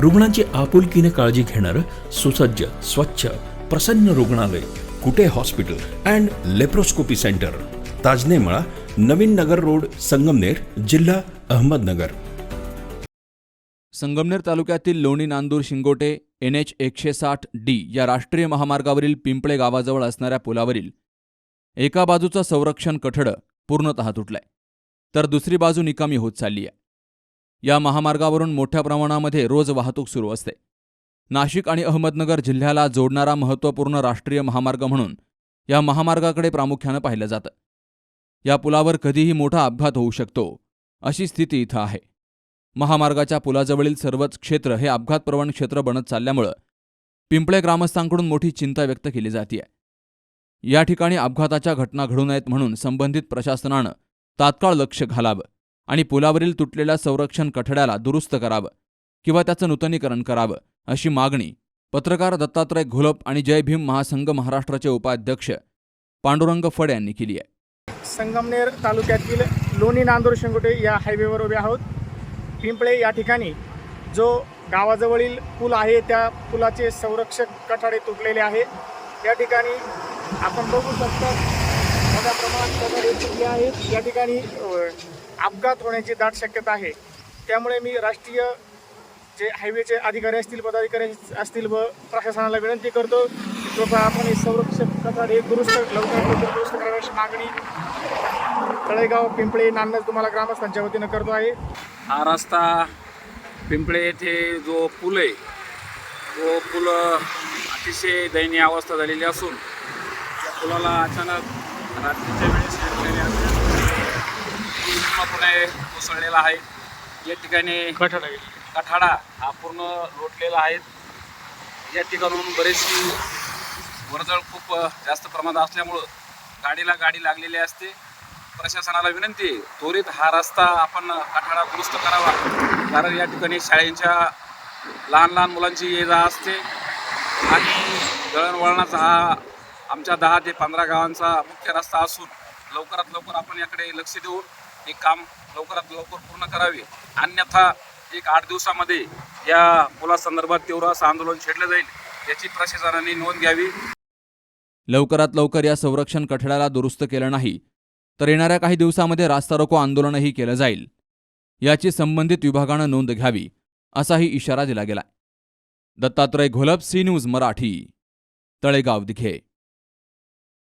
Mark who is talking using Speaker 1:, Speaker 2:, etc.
Speaker 1: रुग्णांची आपुलकीने काळजी घेणारं सुसज्ज स्वच्छ प्रसन्न रुग्णालय Kute hospital and laparoscopy centre. Tajnemala Navin Nagar road Sangamner जिल्हा अहमदनगर.
Speaker 2: संगमनेर तालुक्यातील लोणी नांदूर शिंगोटे एन एच एकशे साठ डी या राष्ट्रीय महामार्गावरील पिंपळे गावाजवळ असणाऱ्या पुलावरील एका बाजूचं संरक्षण कठडं पूर्णतः तुटलंय. तर दुसरी बाजू निकामी होत चालली आहे या महामार्गावरून मोठ्या प्रमाणामध्ये रोज वाहतूक सुरू असते. नाशिक आणि अहमदनगर जिल्ह्याला जोडणारा महत्त्वपूर्ण राष्ट्रीय महामार्ग म्हणून या महामार्गाकडे प्रामुख्यानं पाहिलं जातं. या पुलावर कधीही मोठा अपघात होऊ शकतो अशी स्थिती इथं आहे. महामार्गाच्या पुलाजवळील सर्वच क्षेत्र हे अपघातप्रवण क्षेत्र बनत चालल्यामुळं पिंपळे ग्रामस्थांकडून मोठी चिंता व्यक्त केली जाते या ठिकाणी अपघाताच्या घटना घडू नयेत म्हणून संबंधित प्रशासनानं तात्काळ लक्ष घालावं. आणि पुलावरील तुटलेल्या संरक्षण कठड्याला दुरुस्त करावं किंवा त्याचं नूतनीकरण करावं अशी मागणी पत्रकार दत्तात्रय घोलप आणि जय भीम महासंघ महाराष्ट्राचे उपाध्यक्ष पांडुरंग फड यांनी केली आहे.
Speaker 3: संगमनेर तालुक्यातील लोणी नांदूर शिंगोटे या हायवेवर उभे आहोत. पिंपळे या ठिकाणी जो गावाजवळील पूल आहे त्या पुलाचे संरक्षक कठाडे तुटलेले आहे. या ठिकाणी आपण बघू शकतो मोठ्या प्रमाणात कॅमेरे तुटले आहेत या ठिकाणी अपघात होण्याची दाट शक्यता आहे. त्यामुळे मी राष्ट्रीय जे हायवेचे अधिकारी असतील पदाधिकारी असतील व प्रशासनाला विनंती करतो की कृपया आपण हे संरक्षक हे दुरुस्त लवकरात लवकर दुरुस्त करण्याची मागणी तळेगाव पिंपळे नांदज तुम्हाला ग्रामस्थांच्या वतीनं करतो आहे.
Speaker 4: हा रस्ता पिंपळे येथे जो पूल आहे तो पूल अतिशय दयनीय अवस्था झालेली असून त्या पुलाला अचानक रात्रीच्या वेळेस येतलेले पूर्णपणे कोसळलेला आहे. या ठिकाणी
Speaker 3: कठाडा
Speaker 4: कठाडा हा पूर्ण लोटलेला आहे. या ठिकाणून बरेचशी वर्दळ खूप जास्त प्रमाणात असल्यामुळं गाडीला गाडी लागलेली असते. प्रशासनाला विनंती आहे त्वरित हा रस्ता आपण कठाडा दुरुस्त करावा. कारण या ठिकाणी शाळेच्या लहान लहान मुलांची ये जा असते. आणि दळणवळणाचा हा आमच्या दहा ते पंधरा गावांचा मुख्य रस्ता असून लवकरात लवकर आपण याकडे लक्ष देऊन हे काम लवकरात लवकर पूर्ण करावे. अन्यथा एक आठ दिवसामध्ये या मुलासंदर्भात तीव्र असं आंदोलन छेडलं जाईल याची प्रशासनाने नोंद घ्यावी.
Speaker 2: लवकरात लवकर या संरक्षण कठड्याला दुरुस्त केलं नाही तर येणाऱ्या काही दिवसामध्ये रास्ता रोको आंदोलनही केलं जाईल. याची संबंधित विभागानं नोंद घ्यावी असाही इशारा दिला गेला दत्तात्रय घोलप सी न्यूज मराठी. तळेगाव दिघे.